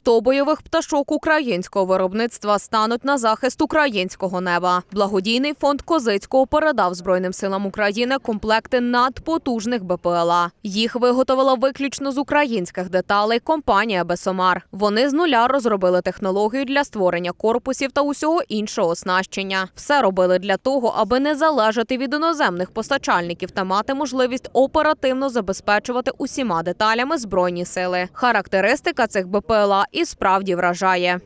100 бойових пташок українського виробництва стануть на захист українського неба. Благодійний фонд Козицького передав Збройним силам України комплекти надпотужних БПЛА. Їх виготовила виключно з українських деталей компанія Бесомар. Вони з нуля розробили технологію для створення корпусів та усього іншого оснащення. Все робили для того, аби не залежати від іноземних постачальників та мати можливість оперативно забезпечувати усіма деталями збройні сили. Характеристика цих БПЛА і справді вражає.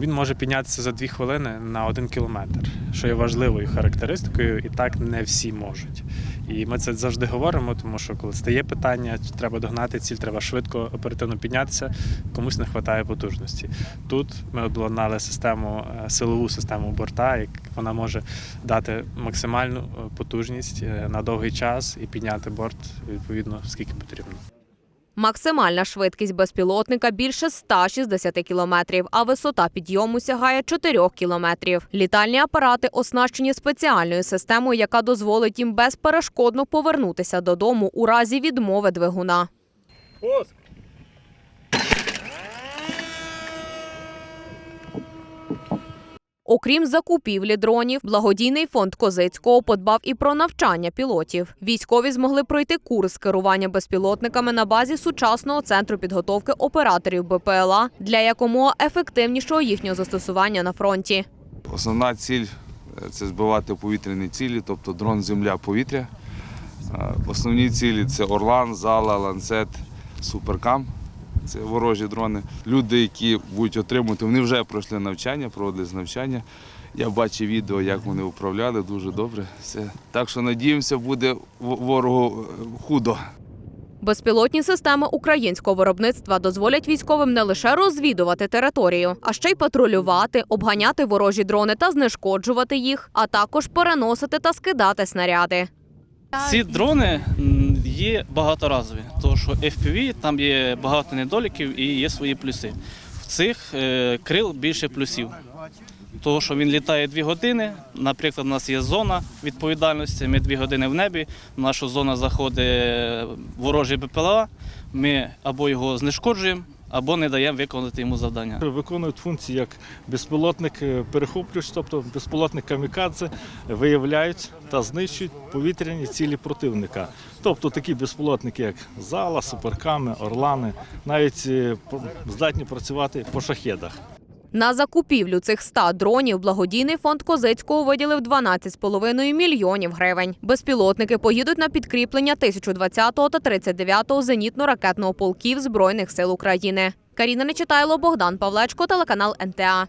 Він може піднятися за дві хвилини на один кілометр, що є важливою характеристикою, і так не всі можуть. І ми це завжди говоримо, тому що коли стає питання, чи треба догнати ціль, треба швидко оперативно піднятися, комусь не вистачає потужності. Тут ми обладнали систему, е, силову систему борта, як вона може дати максимальну е, потужність е, на довгий час і підняти борт відповідно скільки потрібно. Максимальна швидкість безпілотника більше 160 кілометрів, а висота підйому сягає 4 кілометрів. Літальні апарати оснащені спеціальною системою, яка дозволить їм безперешкодно повернутися додому у разі відмови двигуна. Окрім закупівлі дронів, благодійний фонд Козицького подбав і про навчання пілотів. Військові змогли пройти курс керування безпілотниками на базі сучасного центру підготовки операторів БПЛА для якомога ефективнішого їхнього застосування на фронті. Основна ціль е, це збивати повітряні цілі, тобто дрон земля повітря. Е, Основні цілі це Орлан, Зала, Ланцет, Суперкам. Це ворожі дрони. Люди, які будуть отримувати, вони вже пройшли навчання, проводили навчання. Я бачив відео, як вони управляли, дуже добре. Все. Так що надіємося, буде ворогу е, худо. Безпілотні системи українського виробництва дозволять військовим не лише розвідувати територію, а ще й патрулювати, обганяти ворожі дрони та знешкоджувати їх, а також переносити та скидати снаряди. Ці дрони є багаторазові, тому що FPV там є багато недоліків і є свої плюси. В цих е, крил більше плюсів. Тому що він літає дві години. Наприклад, у нас є зона відповідальності. Ми дві години в небі. В нашу зону заходить ворожий БПЛА. Ми або його знешкоджуємо, або не дає виконати йому завдання. Виконують функції як безпілотник е, перехоплювач, тобто безпілотник камікадзе, виявляють та знищують повітряні цілі противника. Тобто такі безпілотники, як зала, суперками, орлани, навіть е, здатні працювати по шахедах. На закупівлю цих 100 дронів благодійний фонд Козицького виділив 12,5 мільйонів гривень. Безпілотники поїдуть на підкріплення 1020-го та 39-го зенітно-ракетного полків Збройних сил України. Каріна Нечитайло, Богдан Павлечко, телеканал НТА.